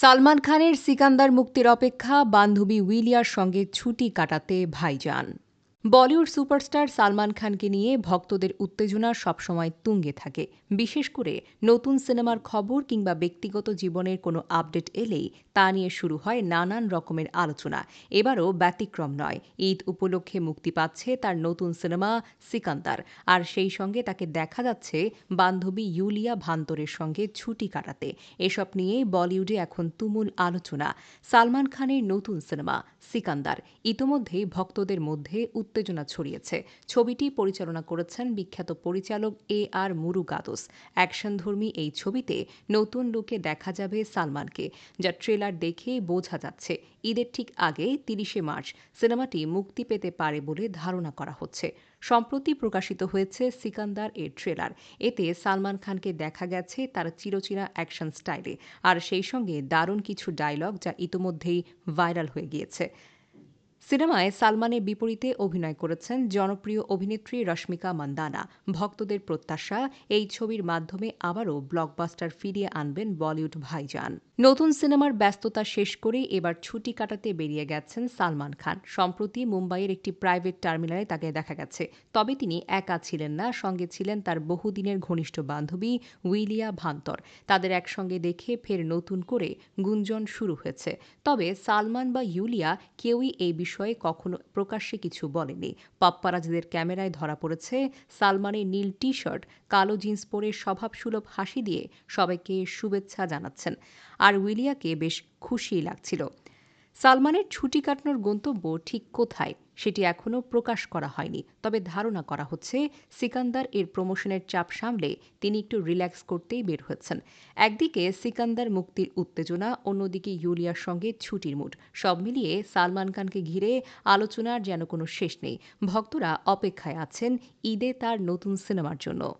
সালমান খানের সিকান্দার মুক্তির অপেক্ষা বান্ধবী উইলিয়ার সঙ্গে ছুটি কাটাতে ভাইজান। বলিউড সুপারস্টার সালমান খানকে নিয়ে ভক্তদের উত্তেজনা সবসময় তুঙ্গে থাকে। বিশেষ করে নতুন সিনেমার খবর কিংবা ব্যক্তিগত জীবনের কোনো আপডেট এলেই তা নিয়ে শুরু হয় নানান রকমের আলোচনা। এবারও ব্যতিক্রম নয়। ঈদ উপলক্ষে মুক্তি পাচ্ছে তার নতুন সিনেমা সিকান্দার। আর সেই সঙ্গে তাকে দেখা যাচ্ছে বান্ধবী ইউলিয়া ভান্তরের সঙ্গে ছুটি কাটাতে। এসব নিয়েই বলিউডে এখন তুমুল আলোচনা। সালমান খানের নতুন সিনেমা সিকান্দার। ইতোমধ্যেই ভক্তদের মধ্যে উত্তেজনা ছড়িয়েছে। ছবিটি পরিচালনা করেছেন বিখ্যাত পরিচালক এ আর মুরুগাদোস। অ্যাকশনধর্মী এই ছবিতে নতুন লুকে দেখা যাবে সালমানকে, যা ট্রেলার দেখে বোঝা যাচ্ছে ঈদের ঠিক আগে তিরিশে মার্চ সিনেমাটি মুক্তি পেতে পারে বলে ধারণা করা হচ্ছে। সম্প্রতি প্রকাশিত হয়েছে সিকান্দার এর ট্রেলার। এতে সালমান খানকে দেখা গেছে তার চিরচিরা অ্যাকশন স্টাইলে। আর সেই সঙ্গে দারুণ কিছু ডায়লগ যা ইতোমধ্যেই ভাইরাল হয়ে গিয়েছে। সিনেমায় সালমানের বিপরীতে অভিনয় করেছেন জনপ্রিয় অভিনেত্রী রশ্মিকা মান্দানা। ভক্তদের প্রত্যাশা, এই ছবির মাধ্যমে আবারও ব্লকবাস্টার ফিরিয়ে আনবেন বলিউড ভাইজান। নতুন সিনেমার ব্যস্ততা শেষ করে এবার ছুটি কাটাতে বেরিয়ে গেছেন সালমান খান। সম্প্রতি মুম্বাইয়ের একটি প্রাইভেট টার্মিনালে তাকে দেখা গেছে। তবে তিনি একা ছিলেন না, সঙ্গে ছিলেন তার বহুদিনের ঘনিষ্ঠ বান্ধবী উইলিয়া ভান্তর। তাদের একসঙ্গে দেখে ফের নতুন করে গুঞ্জন শুরু হয়েছে। তবে সালমান বা ইউলিয়া কেউই এই বিষয়ে কখনো প্রকাশ্যে কিছু বলেনি। পাপ্পারাজদের ক্যামেরায় ধরা পড়েছে সালমানের নীল টি শার্ট কালো জিন্স পরে স্বভাবসুলভ হাসি দিয়ে সবাইকে শুভেচ্ছা জানাচ্ছেন। আর উইলিয়াকে বেশ খুশি লাগছিল। সালমানের ছুটি কাটানোর গন্তব্য ঠিক কোথায় সেটি এখনও প্রকাশ করা হয়নি। তবে ধারণা করা হচ্ছে, সিকান্দার এর প্রমোশনের চাপ সামলে তিনি একটু রিল্যাক্স করতেই বের হচ্ছেন একদিকে সিকান্দার মুক্তির উত্তেজনা, অন্যদিকে ইউলিয়ার সঙ্গে ছুটির মুড। সব মিলিয়ে সালমান খানকে ঘিরে আলোচনার যেন কোনো শেষ নেই। ভক্তরা অপেক্ষায় আছেন ঈদে তার নতুন সিনেমার জন্য।